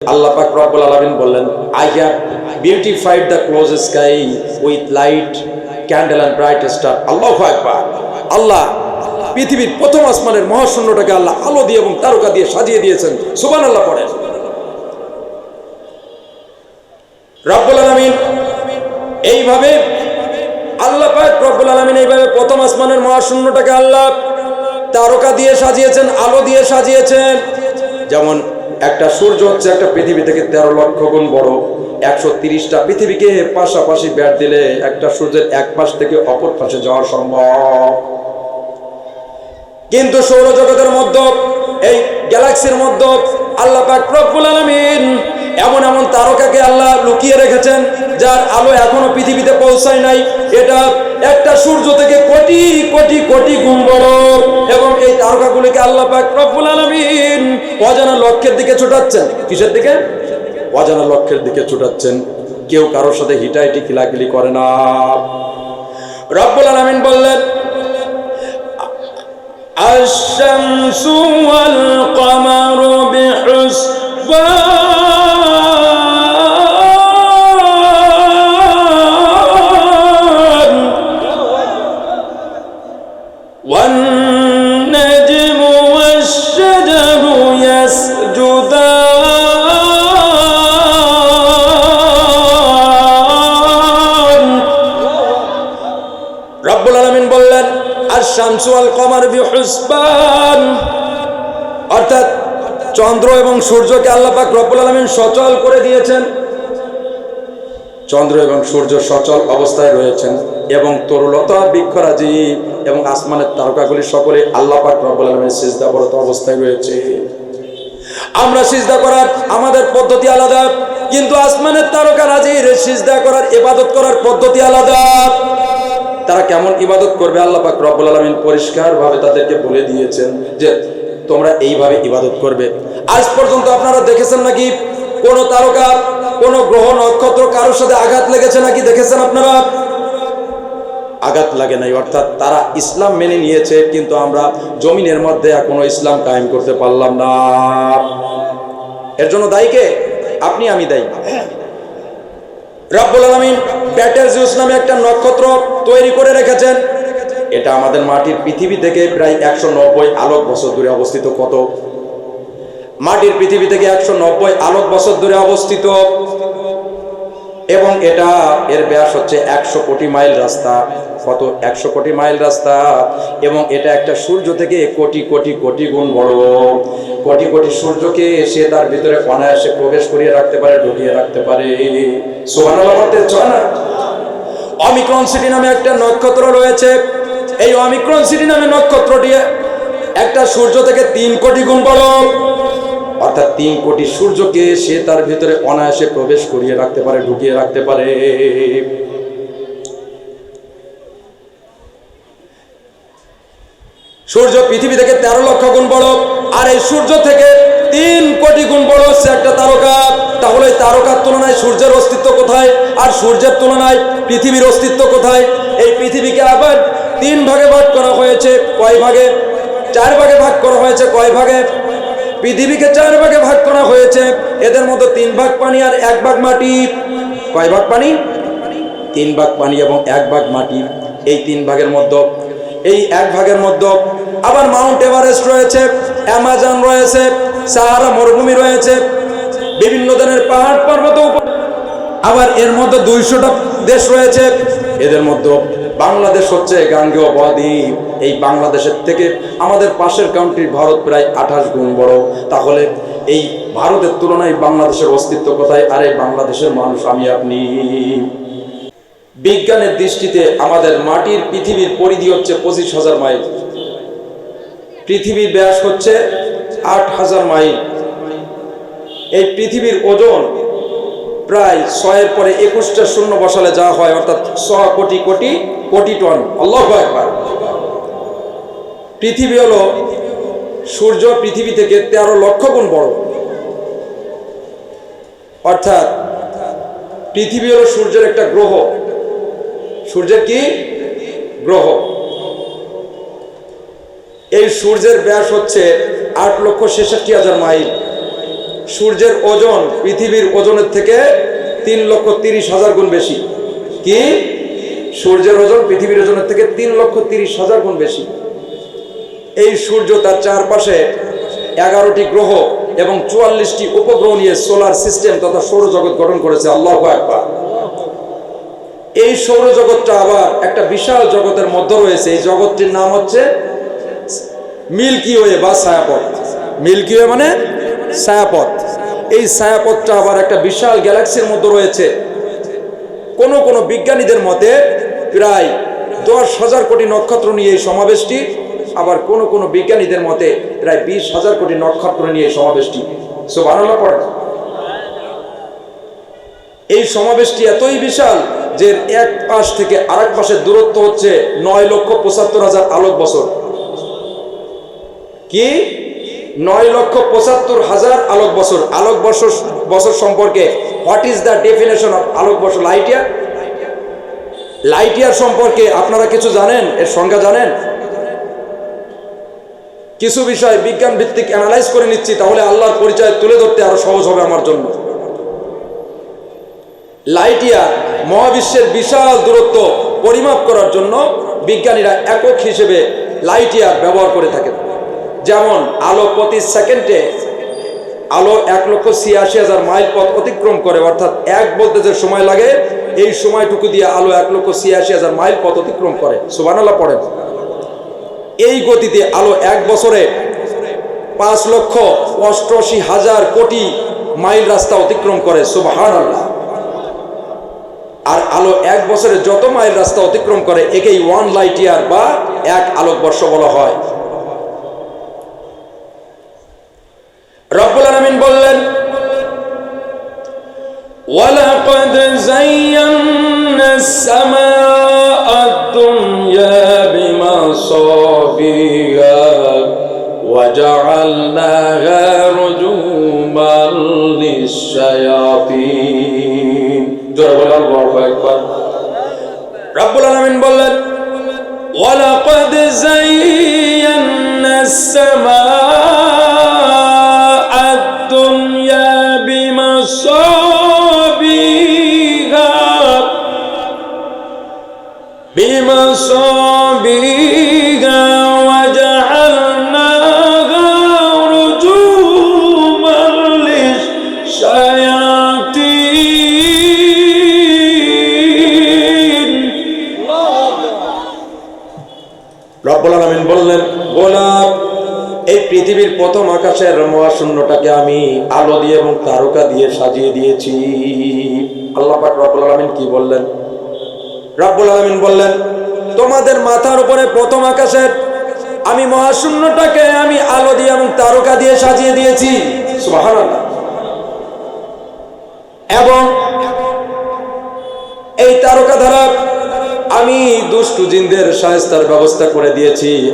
আল্লাহ পাক রব্বুল আলামিন বললেন I have beautified the close sky with light candle and bright star আল্লাহু আকবার। আল্লাহ পৃথিবীর প্রথম আসমানের মহাশূন্যটাকে আল্লাহ আলো দিয়ে এবং তারকা দিয়ে সাজিয়ে দিয়েছেন। সুবহানাল্লাহ পড়েন। রব্বুল আলামিন এইভাবে, আল্লাহ পাক রব্বুল আলামিন এইভাবে প্রথম আসমানের মহাশূন্যটাকে আল্লাহ তারকা দিয়ে সাজিয়েছেন, আলো দিয়ে সাজিয়েছেন। যেমন একটা সূর্য হচ্ছে একটা পৃথিবী থেকে তেরো লক্ষ গুণ বড়। একশো তিরিশটা পৃথিবীকে পাশাপাশি ব্যাট দিলে একটা সূর্যের এক পাশ থেকে অপর পাশে যাওয়া সম্ভব। কিন্তু সৌরজগতের মধ্যে এই গ্যালাক্সির মধ্যে আল্লাহ এমন এমন তারকাকে আল্লাহ লুকিয়ে যার আলো এখনো পৃথিবীতে পৌঁছায় নাই এটা একটা সূর্য থেকে কোটি কোটি কোটি গুণ বড় এবং এই তারকাগুলিকে আল্লাহ পাক রব্বুল আলামিন অজানা লক্ষ্যের দিকে ছোটাচ্ছেন কিসের দিকে অজানা লক্ষ্যের দিকে ছোটাচ্ছেন কেউ কারোর সাথে হিটাইটি কিলাকিলি করে না রব্বুল আলামিন বললেন الشمس والقمر بحسبان অর্থাৎ চন্দ্র এবং সূর্যকে আল্লাহ পাক রব্বুল আলামিন সচল করে দিয়েছেন। চন্দ্র এবং সূর্য সচল অবস্থায় রয়েছেন এবং তরুলতা, বৃক্ষরাজি এবং আসমানের তারকাগুলি সকলে আল্লাহ পাক রব্বুল আলামিনের সিজদাবরত অবস্থায় রয়েছে। আমরা সিজদা করার আমাদের পদ্ধতি আলাদা, কিন্তু আসমানের তারকা রাজির সিজদা করার, ইবাদত করার পদ্ধতি আলাদা। তারা কেমন ইবাদত করবে? আল্লাহ পাক রব্বুল আলামিন পরিষ্কারভাবে তাদেরকে বলে দিয়েছেন যে, তোমরা এইভাবে ইবাদত করবে। আজ পর্যন্ত আপনারা দেখেছেন নাকি? কোন তারকা, কোন গ্রহ, নক্ষত্র কারোর সাথে আঘাত লেগেছে নাকি? দেখেছেন আপনারা? আঘাত লাগে নাই, অর্থাৎ তারা ইসলাম মেনে নিয়েছে, কিন্তু আমরা জমিনের মধ্যে এখনও ইসলাম কায়েম করতে পারলাম না। এর জন্য দায়ী কে? আপনি, আমি দায়ী। রব্বুল আলামিন ব্যাটেল জিউস নামে একটা নক্ষত্র তৈরি করে রেখেছেন। এটা আমাদের মাটির পৃথিবী থেকে প্রায় একশো নব্বই আলোক বছর দূরে অবস্থিত কত? মাটির পৃথিবী থেকে একশো নব্বই আলোক বছর দূরে অবস্থিত। এবং এটা এর ব্যাস হচ্ছে একশো কোটি মাইল রাস্তা। কত? একশো কোটি মাইল রাস্তা। এবং এটা একটা সূর্য থেকে কোটি কোটি কোটি গুণ বড়। কোটি কোটি সূর্যকে সে তার ভিতরে অনায়াসে প্রবেশ করিয়ে রাখতে পারে, ঢুকিয়ে রাখতে পারে। বলতে চায় না? অমিক্রন সিটি নামে একটা নক্ষত্র রয়েছে। এই অমিক্রন সিটি নামে নক্ষত্রটি একটা সূর্য থেকে তিন কোটি গুণ বড়। অর্থাৎ তিন কোটি সূর্যকে সে তার ভিতরে অনায়াসে প্রবেশ করিয়ে রাখতে পারে, ঢুকিয়ে রাখতে পারে। সূর্য পৃথিবী থেকে তেরো লক্ষ গুণ বড়। আর এই সূর্য থেকে তিন কোটি গুণ বড় হচ্ছে একটা তারকা। তাহলে তারকার তুলনায় সূর্যের অস্তিত্ব কোথায়? আর সূর্যের তুলনায় পৃথিবীর অস্তিত্ব কোথায়? এই পৃথিবীকে আবার তিন ভাগে ভাগ করা হয়েছে। কয় ভাগে? চার ভাগে ভাগ করা হয়েছে। কয় ভাগে? পৃথিবীকে চার ভাগে ভাগ করা হয়েছে। এদের মধ্যে তিন ভাগ পানি আর এক ভাগ মাটি। কয় ভাগ পানি? তিন ভাগ পানি এবং এক ভাগ মাটি। এই তিন ভাগের মধ্যে। এই এক ভাগের মধ্যে আবার মাউন্ট এভারেস্ট রয়েছে। অ্যামাজন রয়েছে, সাহারা মরুভূমি রয়েছে, বিভিন্ন ধরনের পাহাড় পর্বত আবার এর মধ্যে দুইশোটা দেশ রয়েছে। এদের মধ্যে বাংলাদেশ হচ্ছে গাঙ্গেয় বদ্বীপ এই বাংলাদেশের থেকে আমাদের পাশের কান্ট্রি ভারত প্রায় আঠাশ গুণ বড়। তাহলে এই ভারতের তুলনায় বাংলাদেশের অস্তিত্ব কোথায়? আর এই বাংলাদেশের মানুষ, আমি আপনি। বিজ্ঞানের দৃষ্টিতে আমাদের মাটির পৃথিবীর পরিধি হচ্ছে পঁচিশ হাজার মাইল। পৃথিবীর ব্যাস হচ্ছে আট হাজার মাইল। এই পৃথিবীর ওজন প্রায় ছয়ের পরে একুশটা শূন্য বসালে যা হয়, অর্থাৎ ছ কোটি কোটি কোটি টন। আল্লাহ একবার পৃথিবী হলো সূর্য পৃথিবী থেকে তেরো লক্ষ গুণ বড়। অর্থাৎ পৃথিবী হলো সূর্যের একটা গ্রহ। সূর্যের কি? গ্রহ। এই সূর্যের ব্যাস হচ্ছে আট লক্ষ ছেষট্টি হাজার মাইল। সূর্যের ওজন পৃথিবীর ওজনের থেকে তিন লক্ষ তিরিশ হাজার গুণ বেশি। কি? সূর্যের ওজন পৃথিবীর ওজনের থেকে তিন লক্ষ তিরিশ হাজার গুণ বেশি। এই সূর্য তার চারপাশে এগারোটি গ্রহ এবং চুয়াল্লিশটি উপগ্রহ নিয়ে সোলার সিস্টেম তথা সৌরজগৎ গঠন করেছে। আল্লাহ একবার এই সৌরজগৎটা আবার একটা বিশাল জগতের মধ্যে রয়েছে। এই জগৎটির নাম হচ্ছে মিল্কি ওয়ে বা ছায়াপথ। মিল্কি ওয়ে মানে ছায়াপথ। এই ছায়াপথটা আবার একটা বিশাল গ্যালাক্সির মধ্যে রয়েছে। কোন কোন বিজ্ঞানীদের মতে প্রায় দশ হাজার কোটি নক্ষত্র নিয়ে এই সমাবেশটি, আবার কোন কোন বিজ্ঞানীদের মতে প্রায় বিশ হাজার কোটি নক্ষত্র নিয়ে এই সমাবেশটি। সো বানালা পড়ে। এই সমাবেশটি এতই বিশাল যে এক পাশ থেকে আরেক পাশের দূরত্ব হচ্ছে নয় লক্ষ পঁচাত্তর হাজার আলোক বছর কি? নয় লক্ষ পঁচাত্তর হাজার আলোক বছর। আলোক বছর বছর সম্পর্কে what is the definition of আলোক বছর? Light year? লাইট ইয়ার সম্পর্কে আপনারা কিছু জানেন? এর সংজ্ঞা জানেন? কিছু বিষয় বিজ্ঞান ভিত্তিক অ্যানালাইজ করে নিচ্ছি, তাহলে আল্লাহর পরিচয় তুলে ধরতে আরও সহজ হবে আমার জন্য। লাইট ইয়ার মহাবিশ্বের বিশাল দূরত্ব পরিমাপ করার জন্য বিজ্ঞানীরা একক হিসেবে লাইট ইয়ার ব্যবহার করে থাকেন। যেমন আলো প্রতি সেকেন্ডে আলো এক লক্ষ ছিয়াশি হাজার মাইল পথ অতিক্রম করে, অর্থাৎ এক বলতে যে সময় লাগে, এই সময়টুকু দিয়ে আলো এক লক্ষ ছিয়াশি হাজার মাইল পথ অতিক্রম করে। সুবানাল্লাহ পড়েন। এই গতিতে আলো এক বছরে পাঁচ লক্ষ অষ্টআশি হাজার কোটি মাইল রাস্তা অতিক্রম করে সুবাহান আল্লাহ আর আলো এক বছরে যত মাইল রাস্তা অতিক্রম করে, একেই ওয়ান লাইট ইয়ার বা এক আলোকবর্ষ বলা হয়। রব্বুল আলামিন বললেন ولقد زينا السماء الدنيا بمصابيها وجعلناها رجوما للشياطين جرب الله أكبر রব্বুল আলামিন বললেন ولقد زينا السماء রব্বুল আলামিন বললেন গোলাপ এই পৃথিবীর প্রথম আকাশের মহাশূন্যটাকে আমি আলো দিয়ে এবং তারকা দিয়ে সাজিয়ে দিয়েছি। আল্লাহ পাক রব্বুল আলামিন কি বললেন? রব্বুল আলামিন বললেন, তোমাদের মাথার উপরে প্রথম আকাশের আমি মহাশূন্যটাকে আমি আলো দিয়ে এবং তারকা দিয়ে সাজিয়ে দিয়েছি। এবং এই তারকা দ্বারা আমি দুষ্টু জিনদের সাহেস্তার ব্যবস্থা করে দিয়েছি।